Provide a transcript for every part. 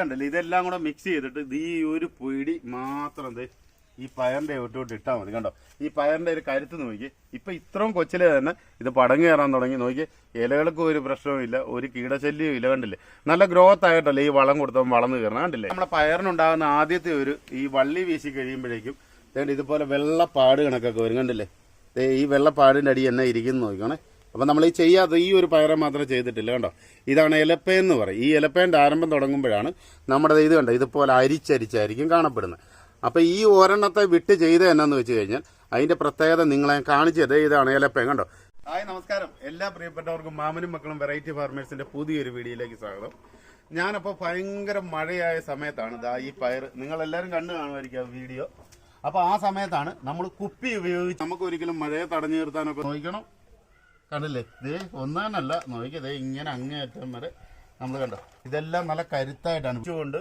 കണ്ടല്ലേ? ഇതെല്ലാം കൂടെ മിക്സ് ചെയ്തിട്ട് ഈ ഒരു പൊടി മാത്രം എന്ത് ഈ പയറിന്റെ ഇട്ടോട്ട് ഇട്ടാൽ മതി. കണ്ടോ? ഈ പയറിന്റെ ഒരു കരുത്ത് നോക്കി. ഇപ്പൊ ഇത്രയും കൊച്ചിലെ തന്നെ ഇത് പടങ്ങ് കയറാൻ തുടങ്ങി. നോക്കി ഇലകൾക്കും ഒരു പ്രശ്നവും ഇല്ല ഒരു കീടശല്യവും ഇല്ല. കണ്ടില്ലേ? നല്ല ഗ്രോത്ത് ആയിട്ടല്ലേ ഈ വളം കൊടുത്തപ്പോൾ വളർന്നു കയറണം കണ്ടില്ലേ? നമ്മുടെ പയറിനുണ്ടാകുന്ന ആദ്യത്തെ ഒരു ഈ വള്ളി വീശി കഴിയുമ്പോഴേക്കും ഇതുപോലെ വെള്ളപ്പാട് കണക്കൊക്കെ വരും. കണ്ടില്ലേ? ഈ വെള്ളപ്പാടിന്റെ അടി എന്നെ ഇരിക്കുന്നു. നോക്കണേ അപ്പം നമ്മൾ ഈ ചെയ്യാത്ത ഈ ഒരു പയറെ മാത്രം ചെയ്തിട്ടില്ല കണ്ടോ? ഇതാണ് എലപ്പേൻ എന്ന് പറയും. ഈ എലപ്പേന്റെ ആരംഭം തുടങ്ങുമ്പോഴാണ് നമ്മുടെ ഇത് കണ്ടോ? ഇതുപോലെ അരിച്ചരിച്ചായിരിക്കും കാണപ്പെടുന്നത്. അപ്പം ഈ ഒരെണ്ണത്തെ വിട്ട് ചെയ്ത് എന്നാന്ന് വെച്ച് കഴിഞ്ഞാൽ അതിന്റെ പ്രത്യേകത നിങ്ങളെ കാണിച്ചു തരേ. ഇതാണ് എലപ്പേ കണ്ടോ? ഹായ് നമസ്കാരം. എല്ലാ പ്രിയപ്പെട്ടവർക്കും മാമനും മക്കളും വെറൈറ്റി ഫാർമേഴ്സിന്റെ പുതിയൊരു വീഡിയോയിലേക്ക് സ്വാഗതം. ഞാനപ്പോൾ ഭയങ്കര മഴയായ സമയത്താണ് ദാ ഈ പയർ നിങ്ങളെല്ലാവരും കണ്ടു കാണുമായിരിക്കും ആ വീഡിയോ. അപ്പോൾ ആ സമയത്താണ് നമ്മൾ കുപ്പി ഉപയോഗിച്ച് നമുക്ക് ഒരിക്കലും മഴയെ തടഞ്ഞു നിർത്താനൊക്കെ നോക്കണം. കണ്ടില്ലേ? ഇത് ഒന്നാനല്ല നോക്കി ദേ ഇങ്ങനെ അങ്ങേയറ്റം വരെ നമ്മൾ കണ്ടോ? ഇതെല്ലാം നല്ല കരുത്തായിട്ടാണ്. കൊണ്ട്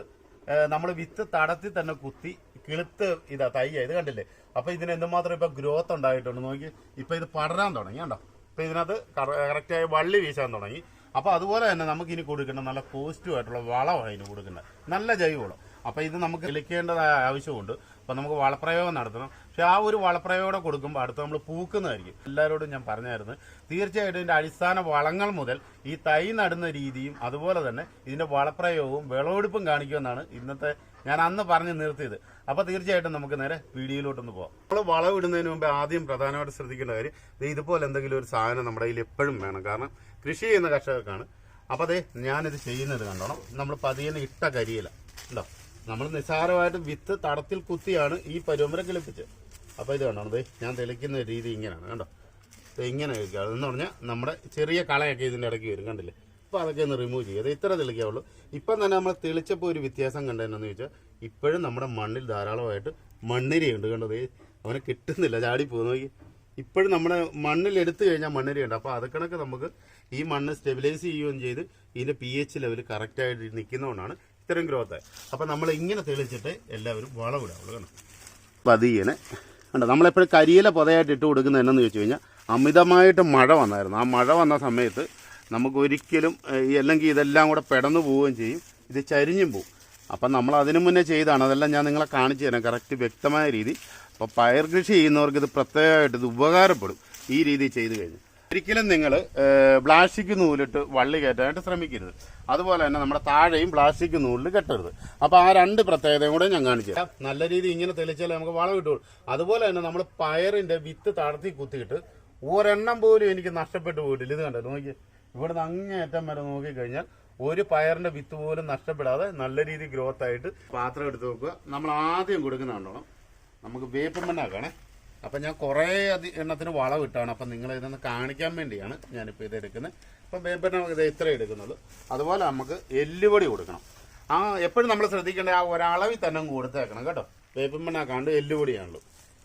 നമ്മൾ വിത്ത് തടത്തിൽ തന്നെ കുത്തി കിളുത്ത് ഇതാ തയ്യ ഇത് കണ്ടില്ലേ? അപ്പൊ ഇതിന് എന്തുമാത്രം ഇപ്പൊ ഗ്രോത്ത് ഉണ്ടായിട്ടുണ്ട് നോക്കി. ഇപ്പൊ ഇത് പടരാൻ തുടങ്ങി കണ്ടോ? ഇപ്പൊ ഇതിനകത്ത് കറക്റ്റായി വള്ളി വീശാൻ തുടങ്ങി. അപ്പൊ അതുപോലെ തന്നെ നമുക്ക് ഇനി കൊടുക്കേണ്ട നല്ല പോസിറ്റീവ് ആയിട്ടുള്ള വളമാണ് ഇതിന് കൊടുക്കേണ്ടത്. നല്ല ജൈവവളം. അപ്പൊ ഇത് നമുക്ക് കിളിക്കേണ്ടതായ ആവശ്യമുണ്ട്. അപ്പൊ നമുക്ക് വളപ്രയോഗം നടത്തണം. പക്ഷെ ആ ഒരു വളപ്രയോഗം കൊടുക്കുമ്പോൾ അടുത്ത് നമ്മൾ പൂക്കുന്നതായിരിക്കും. എല്ലാവരോടും ഞാൻ പറഞ്ഞായിരുന്നു തീർച്ചയായിട്ടും ഇതിന്റെ അടിസ്ഥാന വളങ്ങൾ മുതൽ ഈ തൈ നടുന്ന രീതിയും അതുപോലെ തന്നെ ഇതിന്റെ വളപ്രയോഗവും വിളവെടുപ്പും കാണിക്കുമെന്നാണ് ഇന്നത്തെ ഞാൻ അന്ന് പറഞ്ഞ് നിർത്തിയത്. അപ്പൊ തീർച്ചയായിട്ടും നമുക്ക് നേരെ വീഡിയോയിലോട്ടൊന്ന് പോകാം നമ്മൾ വളവിടുന്നതിന് മുമ്പ് ആദ്യം പ്രധാനമായിട്ട് ശ്രദ്ധിക്കേണ്ട കാര്യം ഇതുപോലെ എന്തെങ്കിലും ഒരു സാധനം നമ്മുടെ കയ്യിൽ എപ്പോഴും വേണം. കാരണം കൃഷി ചെയ്യുന്ന കർഷകർക്കാണ്. അപ്പൊ അതെ ഞാനിത് ചെയ്യുന്നത് കണ്ടോണം. നമ്മൾ പതിയെ ഇട്ട കരിയില. ഉണ്ടോ നമ്മൾ നിസ്സാരമായിട്ട് വിത്ത് തടത്തിൽ കുത്തിയാണ് ഈ പരുവമ്പര കിളിപ്പിച്ചത്. അപ്പോൾ ഇത് കണ്ടോ അത് ഞാൻ തെളിക്കുന്ന രീതി ഇങ്ങനെയാണ് കണ്ടോ? ഇങ്ങനെ കഴിക്കുക അതെന്ന് പറഞ്ഞാൽ നമ്മുടെ ചെറിയ കളയൊക്കെ ഇതിന്റെ ഇടയ്ക്ക് വരും കണ്ടില്ലേ? അപ്പോൾ അതൊക്കെ ഒന്ന് റിമൂവ് ചെയ്യുക. ഇത്ര തെളിക്കാവുള്ളൂ. ഇപ്പം തന്നെ നമ്മൾ തെളിച്ചപ്പോൾ ഒരു വ്യത്യാസം കണ്ടതെന്നു ചോദിച്ചാൽ ഇപ്പോഴും നമ്മുടെ മണ്ണിൽ ധാരാളമായിട്ട് മണ്ണിരയുണ്ട് കണ്ടോ? ദേ അവനെ കിട്ടുന്നില്ല ചാടി പോകുന്നു. ഇപ്പോഴും നമ്മുടെ മണ്ണിൽ എടുത്തു കഴിഞ്ഞാൽ മണ്ണിരയുണ്ട്. അപ്പോൾ അത് കണക്ക് നമുക്ക് ഈ മണ്ണ് സ്റ്റെബിലൈസ് ചെയ്യുകയും ചെയ്ത് ഇതിന്റെ പി എച്ച് ലെവൽ കറക്റ്റായിട്ട് നിൽക്കുന്നതുകൊണ്ടാണ് ഇത്രയും ഗ്രോത്ത്. അപ്പോൾ നമ്മൾ ഇങ്ങനെ തെളിച്ചിട്ട് എല്ലാവരും വളവിടാവുള്ളൂ കണ്ടോ? പതിയനെ കണ്ടോ? നമ്മളെപ്പോഴും കരിയില പൊതയായിട്ട് ഇട്ട് കൊടുക്കുന്നത് എന്നു ചോദിച്ചു കഴിഞ്ഞാൽ അമിതമായിട്ട് മഴ വന്നായിരുന്നു. ആ മഴ വന്ന സമയത്ത് നമുക്ക് ഒരിക്കലും അല്ലെങ്കിൽ ഇതെല്ലാം കൂടെ പെടന്നു പോവുകയും ചെയ്യും. ഇത് ചരിഞ്ഞും പോവും. അപ്പം നമ്മൾ അതിനു മുന്നേ ചെയ്താണ് അതെല്ലാം ഞാൻ നിങ്ങളെ കാണിച്ചു തരാം. കറക്റ്റ് വ്യക്തമായ രീതി. അപ്പോൾ പയർ കൃഷി ചെയ്യുന്നവർക്ക് ഇത് പ്രത്യേകമായിട്ട് ഇത് ഉപകാരപ്പെടും. ഈ രീതി ചെയ്തു കഴിഞ്ഞാൽ. ഒരിക്കലും നിങ്ങൾ പ്ലാസ്റ്റിക് നൂലിട്ട് വള്ളി കയറ്റാനായിട്ട് ശ്രമിക്കരുത്. അതുപോലെ തന്നെ നമ്മുടെ താഴെയും പ്ലാസ്റ്റിക് നൂലിൽ കെട്ടരുത്. അപ്പോൾ ആ രണ്ട് പ്രത്യേകതയും കൂടെ ഞാൻ കാണിച്ചു നല്ല രീതി ഇങ്ങനെ തെളിച്ചാലേ നമുക്ക് വളം കിട്ടുള്ളൂ. അതുപോലെ തന്നെ നമ്മൾ പയറിന്റെ വിത്ത് താഴ്ത്തി കുത്തിയിട്ട് ഒരെണ്ണം പോലും എനിക്ക് നഷ്ടപ്പെട്ടു പോയിട്ടില്ല. ഇത് കണ്ടല്ലോ നോക്കി ഇവിടുന്ന് അങ്ങേയറ്റം വരെ നോക്കിക്കഴിഞ്ഞാൽ ഒരു പയറിന്റെ വിത്ത് പോലും നഷ്ടപ്പെടാതെ നല്ല രീതിയിൽ ഗ്രോത്ത് ആയിട്ട് പാത്രം എടുത്ത് നോക്കുക നമ്മൾ ആദ്യം കൊടുക്കുന്ന കണ്ടോണം. നമുക്ക് വേപ്പം മണ്ണാക്കണേ. അപ്പം ഞാൻ കുറേ അധി എണ്ണത്തിന് വളം ഇട്ടാണ് അപ്പം നിങ്ങൾ ഇതൊന്ന് കാണിക്കാൻ വേണ്ടിയാണ് ഞാനിപ്പോൾ ഇത് എടുക്കുന്നത്. അപ്പം വേപ്പെണ്ണ ഇത് ഇത്ര എടുക്കുന്നത് അതുപോലെ നമുക്ക് എല്ലുപൊടി കൊടുക്കണം. ആ എപ്പോഴും നമ്മൾ ശ്രദ്ധിക്കേണ്ട ആ ഒരളവിൽ തന്നെ കൊടുത്തേക്കണം കേട്ടോ. വേപ്പം കണ്ട് എല്ലുപൊടിയാണല്ലോ.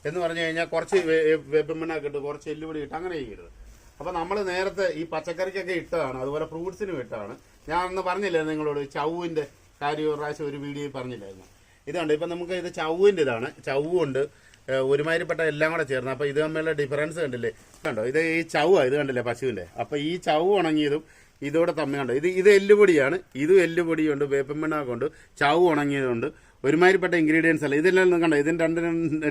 എന്ന് പറഞ്ഞു കഴിഞ്ഞാൽ കുറച്ച് വേ- വേപ്പം ഇട്ട് കുറച്ച് എല്ലുപൊടി ഇട്ട് അങ്ങനെ ചെയ്യരുത്. അപ്പം നമ്മൾ നേരത്തെ ഈ പച്ചക്കറിക്കൊക്കെ ഇട്ടതാണ്. അതുപോലെ ഫ്രൂട്ട്സിനും ഇട്ടതാണ്. ഞാൻ അന്ന് പറഞ്ഞില്ലേ നിങ്ങളോട് ചൗവിന്റെ കാര്യം ഒരു പ്രാവശ്യം ഒരു വീഡിയോ പറഞ്ഞില്ലായിരുന്നു. ഇതുണ്ട് ഇപ്പം നമുക്ക് ഇത് ചൗവിന്റെ ഇതാണ്. ചൗവുണ്ട്. ഒരുമാതിരിപ്പെട്ട എല്ലാം കൂടെ ചേർന്ന്. അപ്പോൾ ഇത് തമ്മിലുള്ള ഡിഫറൻസ് കണ്ടില്ലേ? കണ്ടോ? ഇത് ഈ ചൗവാണ് ഇത് കണ്ടില്ലേ പശുവിന്റെ അപ്പോൾ ഈ ചവ് ഉണങ്ങിയതും ഇതോടെ തമ്മിൽ കണ്ടോ? ഇത് ഇത് എല്ലുപൊടിയാണ്. ഇതും എല്ലുപൊടിയുണ്ട് വേപ്പമ്പിണ്ണാക്കുണ്ട് ചവ് ഉണങ്ങിയതുണ്ട് ഒരുമാതിരിപ്പെട്ട ഇൻഗ്രീഡിയൻസ് അല്ല? ഇതെല്ലാം ഒന്നും കണ്ടോ? ഇതിന് രണ്ടും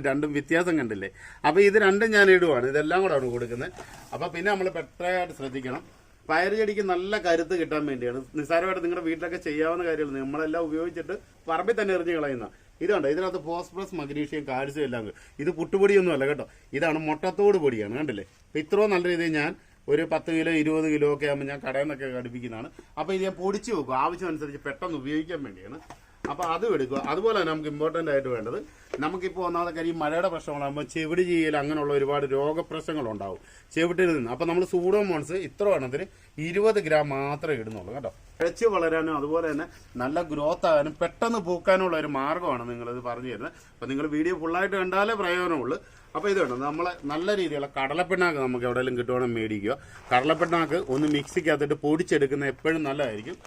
രണ്ടും വ്യത്യാസം കണ്ടില്ലേ? അപ്പോൾ ഇത് രണ്ടും ഞാൻ ഇടുവാണ്. ഇതെല്ലാം കൂടെ ആണ് കൊടുക്കുന്നത്. അപ്പോൾ പിന്നെ നമ്മൾ പെട്ടായിട്ട് ശ്രദ്ധിക്കണം. പയർ ചെടിക്ക് നല്ല കരുത്ത് കിട്ടാൻ വേണ്ടിയാണ്. നിസ്സാരമായിട്ട് നിങ്ങളുടെ വീട്ടിലൊക്കെ ചെയ്യാവുന്ന കാര്യമാണ് നമ്മളെല്ലാം ഉപയോഗിച്ചിട്ട് പറമ്പിൽ തന്നെ എറിഞ്ഞ് കളയുന്ന ഇതുണ്ട് ഇതിനകത്ത് ഫോസ്ഫറസ് മഗ്നീഷ്യം കാൽസ്യം എല്ലാം. ഇത് പുട്ടുപൊടിയൊന്നും അല്ല കേട്ടോ. ഇതാണ് മുട്ടത്തോട് പൊടിയാണ് കണ്ടില്ലേ? അപ്പം ഇത്രയും നല്ല രീതിയിൽ ഞാൻ ഒരു പത്ത് കിലോ ഇരുപത് കിലോ ഒക്കെ ആകുമ്പോൾ ഞാൻ കടയിൽ നിന്നൊക്കെ ഘടിപ്പിക്കുന്നതാണ് അപ്പോൾ ഇത് ഞാൻ പൊടിച്ച് വെക്കും. ആവശ്യമനുസരിച്ച് പെട്ടെന്ന് ഉപയോഗിക്കാൻ വേണ്ടിയാണ്. അപ്പോൾ അതും എടുക്കുക. അതുപോലെ തന്നെ നമുക്ക് ഇമ്പോർട്ടന്റ് ആയിട്ട് വേണ്ടത് നമുക്കിപ്പോൾ ഒന്നാമത്തെ കാര്യം മഴയുടെ പ്രശ്നങ്ങളാകുമ്പോൾ ചെവിടി ചെയ്യൽ അങ്ങനെയുള്ള ഒരുപാട് രോഗപ്രശ്നങ്ങളുണ്ടാവും. ചെവിട്ടിൽ നിന്ന്. അപ്പോൾ നമ്മൾ സൂഡോമോൺസ് ഇത്ര എണ്ണത്തിന് ഇരുപത് ഗ്രാം മാത്രമേ ഇടുന്നുള്ളൂ കേട്ടോ. കിഴച്ച് വളരാനും അതുപോലെ തന്നെ നല്ല ഗ്രോത്ത് ആകാനും പെട്ടെന്ന് പൂക്കാനുള്ള ഒരു മാർഗമാണ് നിങ്ങളിത് പറഞ്ഞു തരുന്നത്. അപ്പോൾ നിങ്ങൾ വീഡിയോ ഫുള്ളായിട്ട് കണ്ടാലേ പ്രയോജനമുള്ളൂ. അപ്പോൾ ഇത് വേണം നമ്മൾ നല്ല രീതിയിലുള്ള കടലപ്പിണ്ണാക്ക് നമുക്ക് എവിടെയെങ്കിലും കിട്ടുവാണെങ്കിൽ മേടിക്കുക. കടലപ്പിണ്ണാക്ക് ഒന്ന് മിക്സിക്കകത്തിട്ട് പൊടിച്ചെടുക്കുന്നത് എപ്പോഴും നല്ലതായിരിക്കും.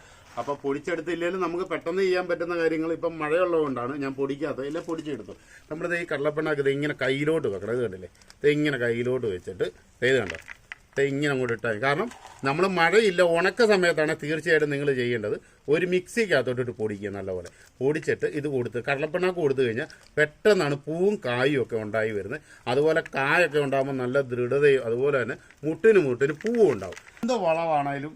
അപ്പോൾ പൊടിച്ചെടുത്തില്ലെങ്കിലും നമുക്ക് പെട്ടെന്ന് ചെയ്യാൻ പറ്റുന്ന കാര്യങ്ങൾ ഇപ്പം മഴയുള്ളതുകൊണ്ടാണ് ഞാൻ പൊടിക്കാത്തത്. ഇല്ല പൊടിച്ചെടുത്തു. നമ്മളിത് ഈ കടലപ്പിണ്ണാക്ക് ഇത് ഇങ്ങനെ കയ്യിലോട്ട് വെക്കണം. ഇത് കണ്ടില്ലേ? ഇത് ഇങ്ങനെ കയ്യിലോട്ട് വെച്ചിട്ട് ഇത് കണ്ടോ? ദേ ഇങ്ങനെ അങ്ങോട്ട് ഇട്ടാൽ. കാരണം നമ്മൾ മഴയില്ല ഉണക്ക സമയത്താണ് തീർച്ചയായിട്ടും നിങ്ങൾ ചെയ്യേണ്ടത്. ഒരു മിക്സിക്കകത്തോട്ടിട്ട് പൊടിക്കുക നല്ലപോലെ. പൊടിച്ചിട്ട് ഇത് കൊടുത്ത് കടലപ്പിണ്ണാക്ക് കൊടുത്തു കഴിഞ്ഞാൽ പെട്ടെന്നാണ് പൂവും കായും ഒക്കെ ഉണ്ടായി വരുന്നത്. അതുപോലെ കായൊക്കെ ഉണ്ടാകുമ്പോൾ നല്ല ദൃഢതയും അതുപോലെ തന്നെ മുട്ടിന് മുട്ടിന് പൂവും ഉണ്ടാവും. എന്ത് വളമാണേലും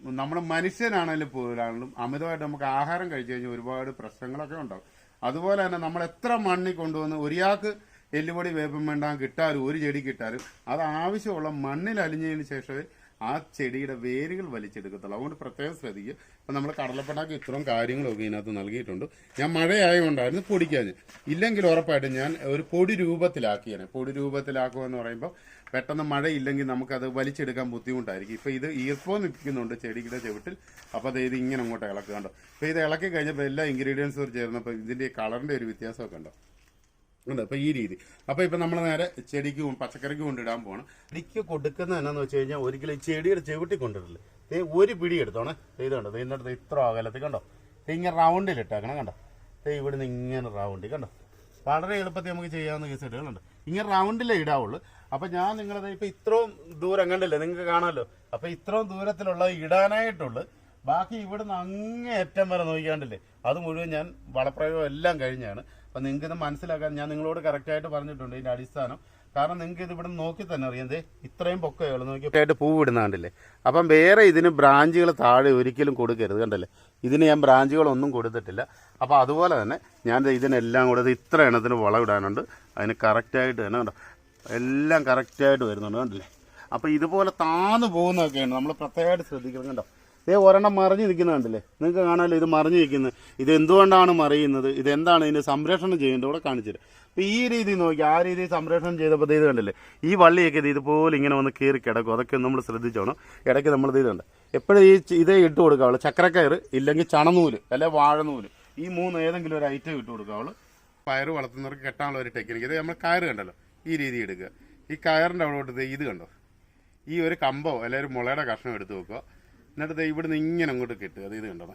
നമ്മുടെ മനുഷ്യനാണെങ്കിലും പോലാണെങ്കിലും അമിതമായിട്ട് നമുക്ക് ആഹാരം കഴിച്ചു കഴിഞ്ഞാൽ ഒരുപാട് പ്രശ്നങ്ങളൊക്കെ ഉണ്ടാവും. അതുപോലെ തന്നെ നമ്മൾ എത്ര മണ്ണിൽ കൊണ്ടുവന്ന് ഒരാൾക്ക് എല്ലുപൊടി വേപ്പം വേണ്ടാൻ കിട്ടാലും ഒരു ചെടി കിട്ടാലും അത് ആവശ്യമുള്ള മണ്ണിൽ അലിഞ്ഞതിന് ശേഷമേ ആ ചെടിയുടെ വേരുകൾ വലിച്ചെടുക്കത്തുള്ളൂ. അതുകൊണ്ട് പ്രത്യേകം ശ്രദ്ധിക്കുക. ഇപ്പം നമ്മൾ കടലപ്പട്ടാക്ക് ഇത്രയും കാര്യങ്ങളൊക്കെ ഇതിനകത്ത് നൽകിയിട്ടുണ്ട്. ഞാൻ മഴയായതുകൊണ്ടായിരുന്നു പൊടിക്കാഞ്ഞ്. ഇല്ലെങ്കിൽ ഉറപ്പായിട്ടും ഞാൻ ഒരു പൊടി രൂപത്തിലാക്കിയാണ് പൊടി രൂപത്തിലാക്കുക എന്ന് പറയുമ്പോൾ പെട്ടെന്ന് മഴയില്ലെങ്കിൽ നമുക്കത് വലിച്ചെടുക്കാൻ ബുദ്ധിമുട്ടായിരിക്കും. ഇപ്പം ഇത് ഈർപ്പോ നിൽക്കുന്നുണ്ട് ചെടിയുടെ ചുവട്ടിൽ. അപ്പോൾ അത് ഇത് ഇങ്ങനെ അങ്ങോട്ട് ഇളക്കുക കണ്ടോ അപ്പോൾ ഇത് ഇളക്കി കഴിഞ്ഞപ്പോൾ എല്ലാ ഇൻഗ്രീഡിയൻസും ചേർന്നപ്പോൾ ഇതിന്റെ കളറിന്റെ ഒരു വ്യത്യാസമൊക്കെ ഉണ്ടോ? ഉണ്ട്. അപ്പൊ ഈ രീതി. അപ്പൊ ഇപ്പൊ നമ്മൾ നേരെ ചെടിക്ക് പച്ചക്കറിക്ക് കൊണ്ടിടാൻ പോകണം ചെടിക്ക് കൊടുക്കുന്ന എന്നാന്ന് വെച്ച് കഴിഞ്ഞാൽ ഒരിക്കലും ഈ ചെടിയുടെ ചെവിട്ടി കൊണ്ടിടില്ല ദേ ഒരു പിടി എടുത്തോണേ. ഇത് കണ്ടോ? എന്നിടത്ത് ഇത്ര അകലത്തിൽ കണ്ടോ? ഇങ്ങനെ റൗണ്ടിൽ ഇട്ടേക്കണം കണ്ടോ? ദേ ഇവിടുന്ന് ഇങ്ങനെ റൗണ്ടിൽ കണ്ടോ? വളരെ എളുപ്പത്തിൽ നമുക്ക് ചെയ്യാവുന്ന കേസുകളുണ്ട് ഇങ്ങനെ റൗണ്ടിലേ ഇടാവുള്ളൂ. അപ്പൊ ഞാൻ നിങ്ങളത് ഇപ്പൊ ഇത്രയും ദൂരം കണ്ടില്ലേ? നിങ്ങൾക്ക് കാണാമല്ലോ. അപ്പൊ ഇത്രയും ദൂരത്തിലുള്ള ഇടാനായിട്ടുള്ളു. ബാക്കി ഇവിടുന്ന് അങ്ങേയറ്റം വരെ നോക്കിക്കാണ്ടില്ലേ? അത് മുഴുവൻ ഞാൻ വളപ്രയോഗം എല്ലാം കഴിഞ്ഞാണ്. അപ്പം നിങ്ങൾക്ക് ഇത് മനസ്സിലാക്കാൻ ഞാൻ നിങ്ങളോട് കറക്റ്റായിട്ട് പറഞ്ഞിട്ടുണ്ട് ഇതിന്റെ അടിസ്ഥാനം. കാരണം നിങ്ങൾക്ക് ഇത് ഇവിടെ നോക്കി തന്നെ അറിയാം. ദേ ഇത്രയും പൊക്കയുള്ളൂ നോക്കിയിട്ട് പൂ ഇടുന്നാണ്ടില്ലേ? അപ്പം വേറെ ഇതിന് ബ്രാഞ്ചുകൾ താഴെ ഒരിക്കലും കൊടുക്കരുത് കണ്ടല്ലേ? ഇതിന് ഞാൻ ബ്രാഞ്ചുകളൊന്നും കൊടുത്തിട്ടില്ല. അപ്പോൾ അതുപോലെ തന്നെ ഞാൻ ഇതിനെല്ലാം കൂടെ ഇത് ഇത്ര എണ്ണത്തിന് വളം ഇടാനുണ്ട്. അതിന് കറക്റ്റായിട്ട് തന്നെ കണ്ടോ? എല്ലാം കറക്റ്റായിട്ട് വരുന്നുണ്ട് കണ്ടല്ലേ? അപ്പോൾ ഇതുപോലെ താന്നു പോകുന്നതൊക്കെയാണ് നമ്മൾ പ്രത്യേകമായിട്ട് ശ്രദ്ധിക്കണം കണ്ടോ? ദേ ഒരെണ്ണം മറിഞ്ഞു നിൽക്കുന്ന കണ്ടില്ലേ? നിങ്ങൾക്ക് കാണാമല്ലോ ഇത് മറിഞ്ഞു നിൽക്കുന്നത്. ഇത് എന്തുകൊണ്ടാണ് മറിയുന്നത്? ഇത് എന്താണ് ഇതിന്റെ സംരക്ഷണം ചെയ്യേണ്ടത് ഇവിടെ കാണിച്ചത് അപ്പോൾ ഈ രീതി നോക്കി ആ രീതിയിൽ സംരക്ഷണം ചെയ്തപ്പോൾ ഇത് കണ്ടില്ലേ? ഈ വള്ളിയൊക്കെ ഇത് ഇതുപോലെ ഇങ്ങനെ വന്ന് കീറി കിടക്കും. അതൊക്കെ നമ്മൾ ശ്രദ്ധിച്ചോണം. ഇടയ്ക്ക് നമ്മൾ ഇത് കണ്ട് എപ്പോഴും ഈ ഇതേ ഇട്ട് കൊടുക്കാവുള്ളൂ. ചക്രക്കയർ ഇല്ലെങ്കിൽ ചണനൂൽ അല്ലെ വാഴനൂൽ. ഈ മൂന്ന് ഏതെങ്കിലും ഒരു ഐറ്റം ഇട്ട് കൊടുക്കാവുള്ളൂ. പയർ വളർത്തുന്നവർക്ക് കെട്ടാനുള്ള ഒരു ടെക്നിക്ക് ഇത് നമ്മൾ കയറ് കണ്ടല്ലോ. ഈ രീതി എടുക്കുക. ഈ കയറിന്റെ കൊടുത്ത് ഇത് കണ്ടോ? ഈ ഒരു കമ്പോ അല്ലെങ്കിൽ ഒരു മുളയുടെ കഷ്ണം എടുത്ത് വെക്കുക. എന്നിട്ട് ഇവിടുന്ന് ഇങ്ങനെ അങ്ങോട്ട് കെട്ടുക. അത് ഇത് കണ്ടോ?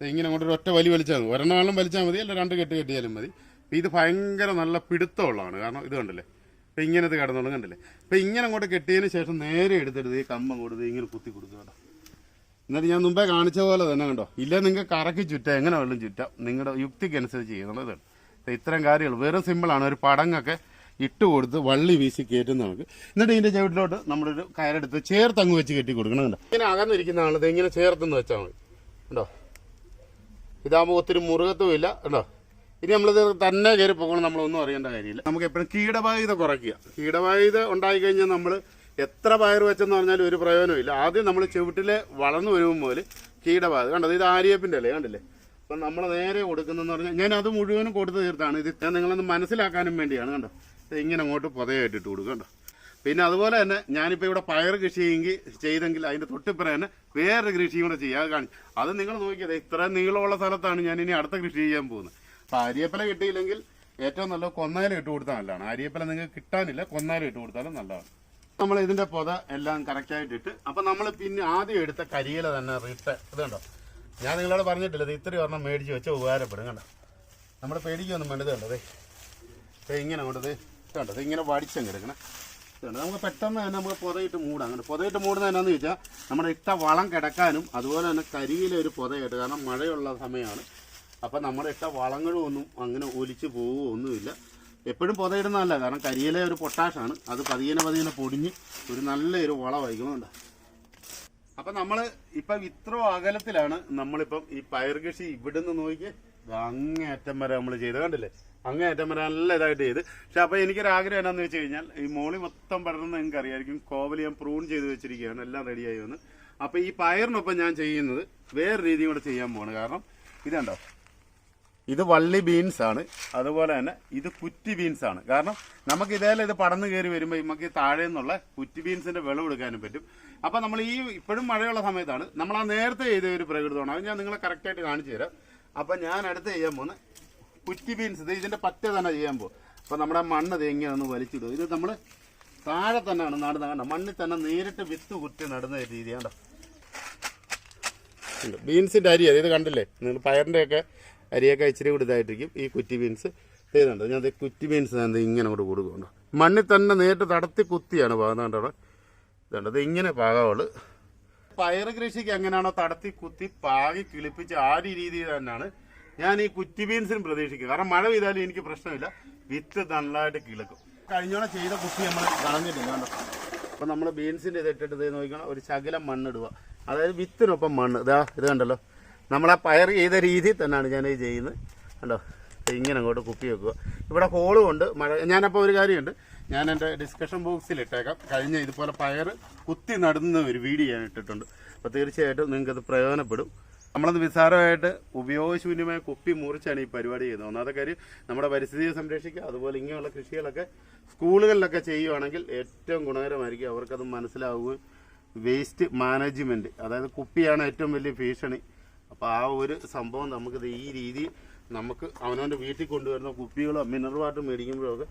ഇങ്ങനെ അങ്ങോട്ട് ഒരു ഒറ്റ വലി വലിച്ചാൽ മതി. ഒരെണ്ണം വലിച്ചാൽ മതി അല്ല രണ്ട് കെട്ട് കെട്ടിയാലും മതി. ഇത് ഭയങ്കര നല്ല പിടുത്തമുള്ളതാണ്. കാരണം ഇത് കണ്ടില്ലേ? അപ്പം ഇത് കിടന്നോളും കണ്ടില്ലേ? അപ്പം ഇങ്ങനെ അങ്ങോട്ട് കെട്ടിയതിന് ശേഷം നേരെ എടുത്തെടുത്ത് ഈ കമ്പം കൊടുത്ത് ഇങ്ങനെ കുത്തി കൊടുക്കുക എന്നിട്ട് ഞാൻ മുമ്പേ കാണിച്ച പോലെ തന്നെ കണ്ടോ? ഇല്ല നിങ്ങൾക്ക് കറക്കി ചുറ്റാം. എങ്ങനെ വെള്ളം ചുറ്റാം. നിങ്ങളുടെ യുക്തിക്കനുസരിച്ച് ചെയ്യുന്നത് ഇത്തരം കാര്യങ്ങൾ. വെറും സിമ്പിളാണ് ഒരു പടങ്ങൊക്കെ ഇട്ട് കൊടുത്ത് വള്ളി വീശി കയറ്റുന്ന നമുക്ക് എന്നിട്ട് ഇതിന്റെ ചവിട്ടിലോട്ട് നമ്മളൊരു കയറെടുത്ത് ചേർത്ത് അങ്ങ് വെച്ച് കെട്ടി കൊടുക്കണം കണ്ടോ? ഇങ്ങനെ അകന്നിരിക്കുന്ന ആളത് ഇങ്ങനെ ചേർത്തെന്ന് വെച്ചാൽ മതി. കണ്ടോ? ഇതാകുമ്പോൾ ഒത്തിരി മുറുകത്തും ഇല്ല. കണ്ടോ? ഇനി നമ്മളിത് തന്നെ കയറി പോകണം നമ്മളൊന്നും അറിയേണ്ട കാര്യമില്ല. നമുക്ക് എപ്പോഴും കീടബാധിത കുറയ്ക്കുക. കീടബാധിത ഉണ്ടായി കഴിഞ്ഞാൽ നമ്മൾ എത്ര പയർ വെച്ചെന്ന് പറഞ്ഞാലും ഒരു പ്രയോജനമില്ല ആദ്യം നമ്മൾ ചുവട്ടിലെ വളർന്നു വരുമ്പോൾ കീടബാധ. കണ്ടത് ഇത് ആര്യപ്പിന്റെ അല്ലേ കണ്ടില്ലേ? അപ്പം നമ്മൾ നേരെ കൊടുക്കുന്നതെന്ന് പറഞ്ഞാൽ ഞാൻ അത് മുഴുവനും കൊടുത്തു തീർത്താണ്. ഇത് ഞാൻ നിങ്ങളൊന്ന് മനസ്സിലാക്കാനും വേണ്ടിയാണ് കണ്ടോ? ഇങ്ങനെ അങ്ങോട്ട് പുതയായിട്ടിട്ട് കൊടുക്കും കണ്ടോ? പിന്നെ അതുപോലെ തന്നെ ഞാനിപ്പോൾ ഇവിടെ പയർ കൃഷി ചെയ്യെങ്കിൽ ചെയ്തെങ്കിൽ അതിന്റെ തൊട്ടിപ്പുറം തന്നെ വേറൊരു കൃഷിയും കൂടെ ചെയ്യാൻ കാണിച്ചു അത് നിങ്ങൾ നോക്കിയത് ഇത്രയും നീളമുള്ള സ്ഥലത്താണ് ഞാൻ ഇനി അടുത്ത കൃഷി ചെയ്യാൻ പോകുന്നത്. അപ്പം അരിയപ്പല കിട്ടിയില്ലെങ്കിൽ ഏറ്റവും നല്ല കൊന്നാലും ഇട്ട് കൊടുത്താൽ നല്ലതാണ്. അരിയപ്പല നിങ്ങൾക്ക് കിട്ടാനില്ല കൊന്നാലും ഇട്ട് കൊടുത്താലും നല്ലതാണ്. നമ്മൾ ഇതിന്റെ പൊത എല്ലാം കറക്റ്റായിട്ട് ഇട്ട് അപ്പം നമ്മൾ പിന്നെ ആദ്യം എടുത്ത കരിയില തന്നെ റിട്ട് ഇത് കണ്ടോ? ഞാൻ നിങ്ങളോട് പറഞ്ഞിട്ടില്ല ഇത് ഇത്രയും ഒരെണ്ണം മേടിച്ച് വെച്ചാൽ ഉപകാരപ്പെടും കണ്ടോ? നമ്മൾ പേടിക്കൊന്നും വേണ്ടത് കണ്ടോ? ദേ ദേ ഇങ്ങനെ അങ്ങോട്ട് ഇത് ഇങ്ങനെ വടിച്ചങ്ങ് എടുക്കണം. കേട്ടോ നമുക്ക് പെട്ടെന്ന് തന്നെ നമുക്ക് പുതയിട്ട് മൂടാം. അങ്ങനെ പുതയിട്ട് മൂടുന്നത് എന്നാന്ന് ചോദിച്ചാൽ നമ്മുടെ ഇട്ട വളം കിടക്കാനും അതുപോലെ തന്നെ കരിയിലെ ഒരു പുതയിട്ട് കാരണം മഴയുള്ള സമയമാണ് അപ്പം നമ്മുടെ ഇട്ട വളങ്ങളും ഒന്നും അങ്ങനെ ഒലിച്ച് പോവുകയോ ഒന്നുമില്ല. എപ്പോഴും പുതയിടുന്നതല്ല. കാരണം കരിയിലെ ഒരു പൊട്ടാഷാണ്. അത് പതിയനെ പതിയനെ പൊടിഞ്ഞ് ഒരു നല്ലൊരു വളമായിരിക്കുന്നുണ്ട് അപ്പം നമ്മൾ ഇപ്പം ഇത്ര അകലത്തിലാണ് നമ്മളിപ്പം ഈ പയർ കൃഷി ഇവിടുന്ന് നോക്കി അങ്ങേയറ്റം വരെ നമ്മൾ ചെയ്ത്. കണ്ടില്ലേ? അങ്ങേറ്റം വരെ നല്ല ഇതായിട്ട് ചെയ്ത്. പക്ഷെ അപ്പം എനിക്കൊരു ആഗ്രഹം എന്നാന്ന് വെച്ച് കഴിഞ്ഞാൽ ഈ മോളി മൊത്തം പടർന്ന് നിങ്ങൾക്ക് അറിയായിരിക്കും കോവൽ ഞാൻ പ്രൂൺ ചെയ്ത് വെച്ചിരിക്കുകയാണ്. എല്ലാം റെഡിയായി വന്ന്. അപ്പം ഈ പയറിനൊപ്പം ഞാൻ ചെയ്യുന്നത് വേറെ രീതിയും കൂടെ ചെയ്യാൻ പോവാണ്. കാരണം ഇതുണ്ടോ ഇത് വള്ളി ബീൻസ് ആണ്. അതുപോലെ തന്നെ ഇത് കുറ്റി ബീൻസ് ആണ്. കാരണം നമുക്ക് ഇതേപോലെ ഇത് പടന്നു കയറി വരുമ്പോൾ നമുക്ക് താഴെ നിന്നുള്ള കുറ്റി ബീൻസിന്റെ വിളവ് എടുക്കാനും പറ്റും. അപ്പൊ നമ്മൾ ഈ ഇപ്പോഴും മഴയുള്ള സമയത്താണ് നമ്മൾ ആ നേരത്തെ ചെയ്ത ഒരു പ്രകൃതമാണ്. അത് ഞാൻ നിങ്ങളെ കറക്റ്റായിട്ട് കാണിച്ചു തരാം. അപ്പൊ ഞാൻ അടുത്ത് ചെയ്യാൻ പോകുന്നത് കുറ്റി ബീൻസ് ഇത് ഇതിന്റെ പറ്റ തന്നെ ചെയ്യാൻ പോകും. അപ്പൊ നമ്മുടെ മണ്ണ് തേങ്ങ ഒന്ന് വലിച്ചിടും. ഇത് നമ്മൾ താഴെ തന്നെയാണ് നടുന്നത് കണ്ടോ? മണ്ണിൽ തന്നെ നേരിട്ട് വിത്ത് കുത്തി നടുന്ന രീതിയാണ് ഉണ്ട്. ബീൻസിന്റെ അരി ഇത് കണ്ടില്ലേ? നിങ്ങൾ പയറിന്റെ ഒക്കെ അരിയൊക്കെ ഇച്ചിരി കൂടി ഇതായിട്ടിരിക്കും. ഈ കുറ്റി ബീൻസ് ചെയ്തുണ്ട് ഞാൻ കുറ്റി ബീൻസ് ഞാൻ ഇങ്ങനെ കൂടെ കൊടുക്കുന്നുണ്ട് മണ്ണിൽ തന്നെ നേരിട്ട് തടത്തി കുത്തിയാണ് പോകുന്നത് കണ്ടോ ഇതുണ്ട്. ഇത് ഇങ്ങനെ പാകാവുള്ളു. പയറ് കൃഷിക്ക് എങ്ങനെയാണോ തടത്തി കുത്തി പാകി കിളിപ്പിച്ച് ആ ഒരു രീതിയിൽ തന്നെയാണ് ഞാൻ ഈ കുറ്റി ബീൻസിനും പ്രതീക്ഷിക്കുക. കാരണം മഴ പെയ്താലും എനിക്ക് പ്രശ്നമില്ല. വിത്ത് നല്ലതായിട്ട് കിളക്കും. കഴിഞ്ഞോടെ ചെയ്ത കുത്തി നമ്മൾ കളഞ്ഞിട്ടില്ല കണ്ടോ? അപ്പൊ നമ്മൾ ബീൻസിന്റെ ഇത് ഇട്ടിട്ട് ഇത് ഒരു ശകലം മണ്ണിടുക. അതായത് വിത്തിനൊപ്പം മണ്ണ്. ഇതാ ഇത് കണ്ടല്ലോ. നമ്മൾ ആ പയർ ചെയ്ത രീതിയിൽ തന്നെയാണ് ഞാൻ ചെയ്യുന്നത്. കണ്ടോ? ഇങ്ങനെ അങ്ങോട്ട് കുപ്പി വെക്കുക. ഇവിടെ ഹോളും ഉണ്ട്. മഴ ഞാനപ്പോൾ ഒരു കാര്യമുണ്ട്. ഞാൻ എന്റെ ഡിസ്കഷൻ ബോക്സിൽ ഇട്ടേക്കാം. കഴിഞ്ഞ ഇതുപോലെ പയർ കുത്തി നടുന്ന ഒരു വീഡിയോ ഞാൻ ഇട്ടിട്ടുണ്ട്. അപ്പോൾ തീർച്ചയായിട്ടും നിങ്ങൾക്കത് പ്രയോജനപ്പെടും. നമ്മളത് വിസാരമായിട്ട് ഉപയോഗശൂന്യമായ കുപ്പി മുറിച്ചാണ് ഈ പരിപാടി ചെയ്യുന്നത്. ഒന്നാമത്തെ കാര്യം നമ്മുടെ പരിസ്ഥിതിയെ സംരക്ഷിക്കുക. അതുപോലെ ഇങ്ങനെയുള്ള കൃഷികളൊക്കെ സ്കൂളുകളിലൊക്കെ ചെയ്യുവാണെങ്കിൽ ഏറ്റവും ഗുണകരമായിരിക്കും. അവർക്കത് മനസ്സിലാവുകയും വേസ്റ്റ് മാനേജ്മെന്റ് അതായത് കുപ്പിയാണ് ഏറ്റവും വലിയ ഭീഷണി. അപ്പോൾ ആ ഒരു സംഭവം നമുക്കിത് ഈ രീതി നമുക്ക് അവനവന്റെ വീട്ടിൽ കൊണ്ടുവരുന്ന കുപ്പികളോ മിനറൽ വാട്ടർ മേടിക്കുമ്പോഴൊക്കെ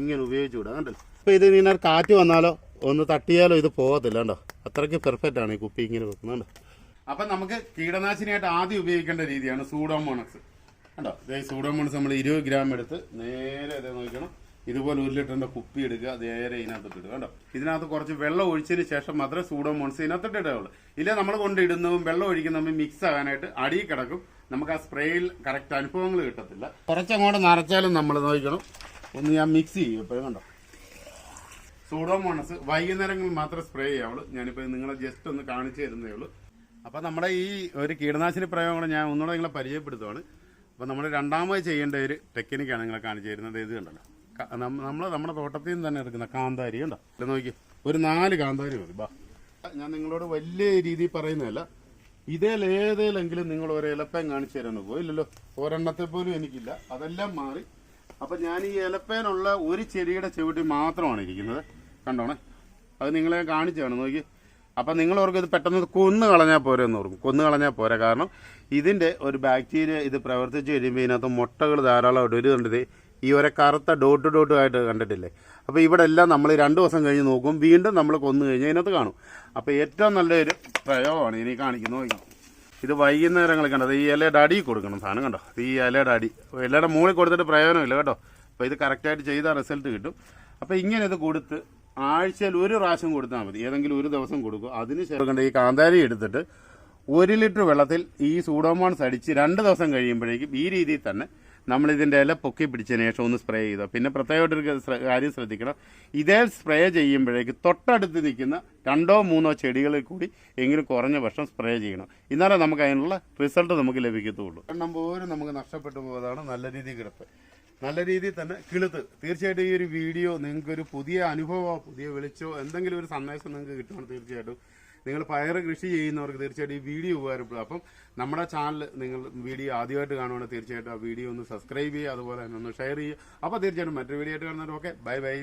ഇങ്ങനെ ഉപയോഗിച്ച് വിടാം കണ്ടല്ലോ? അപ്പോൾ ഇത് ഇങ്ങനെ കാറ്റ് വന്നാലോ ഒന്ന് തട്ടിയാലോ ഇത് പോകത്തില്ല കേട്ടോ അത്രയ്ക്ക് പെർഫെക്റ്റ് ആണ് ഈ കുപ്പി ഇങ്ങനെ വെക്കുന്നത് കണ്ടോ? അപ്പം നമുക്ക് കീടനാശിനിയായിട്ട് ആദ്യം ഉപയോഗിക്കേണ്ട രീതിയാണ് സൂഡോമോണക്സ് കണ്ടോ? ഇതേ സൂഡോമോണക്സ് നമ്മൾ ഇരുപത് ഗ്രാം എടുത്ത് നേരെ ഇതേ നോക്കണം. ഇതുപോലെ ഒരു ലിറ്ററിന്റെ കുപ്പി എടുക്കുക നേരെ ഇതിനകത്ത് ഇടുക കണ്ടോ? ഇതിനകത്ത് കുറച്ച് വെള്ളം ഒഴിച്ചതിന് ശേഷം മാത്രമേ സൂഡോമോൺസ് ഇതിനകത്ത് ഇടുകയുള്ളൂ ഇല്ല നമ്മൾ കൊണ്ടിടുന്നതും വെള്ളം ഒഴിക്കുന്നതും മിക്സ് ആകാനായിട്ട് അടിയിൽ കിടക്കും. നമുക്ക് ആ സ്പ്രേയിൽ കറക്റ്റ് അനുഭവങ്ങൾ കിട്ടത്തില്ല. കുറച്ചങ്ങോട്ട് നിറച്ചാലും നമ്മൾ നോക്കണം. ഒന്ന് ഞാൻ മിക്സ് ചെയ്യും ഇപ്പോഴും കണ്ടോ? സൂഡോമോണസ് വൈകുന്നേരങ്ങളിൽ മാത്രമേ സ്പ്രേ ചെയ്യാവുള്ളൂ. ഞാനിപ്പോൾ നിങ്ങളെ ജസ്റ്റ് ഒന്ന് കാണിച്ചു തരുന്നേ ഉള്ളൂ. അപ്പോൾ നമ്മുടെ ഈ ഒരു കീടനാശിനി പ്രയോഗങ്ങൾ ഞാൻ ഒന്നുകൂടെ നിങ്ങളെ പരിചയപ്പെടുത്തുവാണ്. അപ്പോൾ നമ്മൾ രണ്ടാമത് ചെയ്യേണ്ട ഒരു ടെക്നിക്കാണ് നിങ്ങളെ കാണിച്ചു തരുന്നത്. ഇത് കണ്ടല്ലോ. നമ്മൾ നമ്മുടെ തോട്ടത്തിൽ നിന്ന് തന്നെ എടുക്കുന്ന കാന്താരി കണ്ടോ? നോക്കി. ഒരു നാല് കാന്താരി മതി. ബാ. ഞാൻ നിങ്ങളോട് വലിയ രീതിയിൽ പറയുന്നതല്ല. ഇതേൽ ഏതേലെങ്കിലും നിങ്ങൾ ഒരു ഇലപ്പേൻ കാണിച്ചു തരാനോ പോയി. ഇല്ലല്ലോ ഒരെണ്ണത്തെ പോലും എനിക്കില്ല. അതെല്ലാം മാറി. അപ്പൊ ഞാൻ ഈ ഇലപ്പേനുള്ള ഒരു ചെടിയുടെ ചുവട്ടിൽ മാത്രമാണ് ഇരിക്കുന്നത്. കണ്ടോണേ? അത് നിങ്ങളെ കാണിച്ചാണ് നോക്കി. അപ്പം നിങ്ങൾ ഓർക്കും ഇത് പെട്ടെന്ന് കൊന്നു കളഞ്ഞാൽ പോരെ എന്ന് ഓർക്കും. കൊന്നു കളഞ്ഞാൽ പോരെ. കാരണം ഇതിന്റെ ഒരു ബാക്ടീരിയ ഇത് പ്രവർത്തിച്ചു കഴിയുമ്പോൾ ഇതിനകത്ത് മുട്ടകൾ ധാരാളമായിട്ട് ഒരു ഈ ഒരു കറുത്ത ഡോട്ട് ഡോട്ട് ആയിട്ട് കണ്ടിട്ടില്ലേ? അപ്പോൾ ഇവിടെ എല്ലാം നമ്മൾ രണ്ട് ദിവസം കഴിഞ്ഞ് നോക്കും. വീണ്ടും നമ്മൾ കൊന്നു കഴിഞ്ഞാൽ ഇതിനകത്ത് കാണും. അപ്പോൾ ഏറ്റവും നല്ലൊരു പ്രയോഗമാണ് ഇനി കാണിക്കുന്നു നോക്കാം ഇത് വൈകുന്നേരങ്ങൾ കണ്ടത് ഈ ഇലയുടെ അടി കൊടുക്കണം സാധനം കണ്ടോ? ഈ ഇലയുടെ അടി. ഇലയുടെ മുകളിൽ കൊടുത്തിട്ട് പ്രയോജനമില്ല കേട്ടോ. അപ്പോൾ ഇത് കറക്റ്റായിട്ട് ചെയ്താൽ റിസൾട്ട് കിട്ടും. അപ്പോൾ ഇങ്ങനെ ഇത് കൊടുത്ത് ആഴ്ചയിൽ ഒരു പ്രാവശ്യം കൊടുത്താൽ മതി. ഏതെങ്കിലും ഒരു ദിവസം കൊടുക്കും. അതിന് ശേഷം ഈ കാന്താരി എടുത്തിട്ട് ഒരു ലിറ്റർ വെള്ളത്തിൽ ഈ സൂഡോമോൺസ് അടിച്ച് രണ്ട് ദിവസം കഴിയുമ്പോഴേക്കും ഈ രീതിയിൽ തന്നെ നമ്മൾ ഇതിന്റെ ഇല പൊക്കി പിടിച്ചതിന് ശേഷം ഒന്ന് സ്പ്രേ ചെയ്തോ. പിന്നെ പ്രത്യേകമായിട്ടൊരു കാര്യം ശ്രദ്ധിക്കണം. ഇതേ സ്പ്രേ ചെയ്യുമ്പോഴേക്ക് തൊട്ടടുത്ത് നിൽക്കുന്ന രണ്ടോ മൂന്നോ ചെടികളിൽ കൂടി എങ്കിലും കുറഞ്ഞ വർഷം സ്പ്രേ ചെയ്യണം. എന്നാലേ നമുക്ക് അതിനുള്ള റിസൾട്ട് നമുക്ക് ലഭിക്കത്തുള്ളൂ. എണ്ണം പോലും നമുക്ക് നഷ്ടപ്പെട്ടു പോയതാണ് നല്ല രീതിയിൽ കിടപ്പ്. നല്ല രീതിയിൽ തന്നെ കിളുത്ത്. തീർച്ചയായിട്ടും ഈ ഒരു വീഡിയോ നിങ്ങൾക്കൊരു പുതിയ അനുഭവമോ പുതിയ വെളിച്ചോ എന്തെങ്കിലും ഒരു സന്ദേശം നിങ്ങൾക്ക് കിട്ടുകയാണ് തീർച്ചയായിട്ടും. നിങ്ങൾ പയർ കൃഷി ചെയ്യുന്നവർക്ക് തീർച്ചയായിട്ടും ഈ വീഡിയോ ഉപകാരപ്പെടും. അപ്പം നമ്മുടെ ചാനൽ നിങ്ങൾ വീഡിയോ ആദ്യമായിട്ട് കാണുവാണെങ്കിൽ തീർച്ചയായിട്ടും ആ വീഡിയോ ഒന്ന് സബ്സ്ക്രൈബ് ചെയ്യുക അതുപോലെ തന്നെ ഒന്ന് ഷെയർ ചെയ്യുക. അപ്പോൾ തീർച്ചയായിട്ടും മറ്റൊരു വീഡിയോ ആയിട്ട് കാണുന്നവർ ഓക്കെ ബൈ ബൈ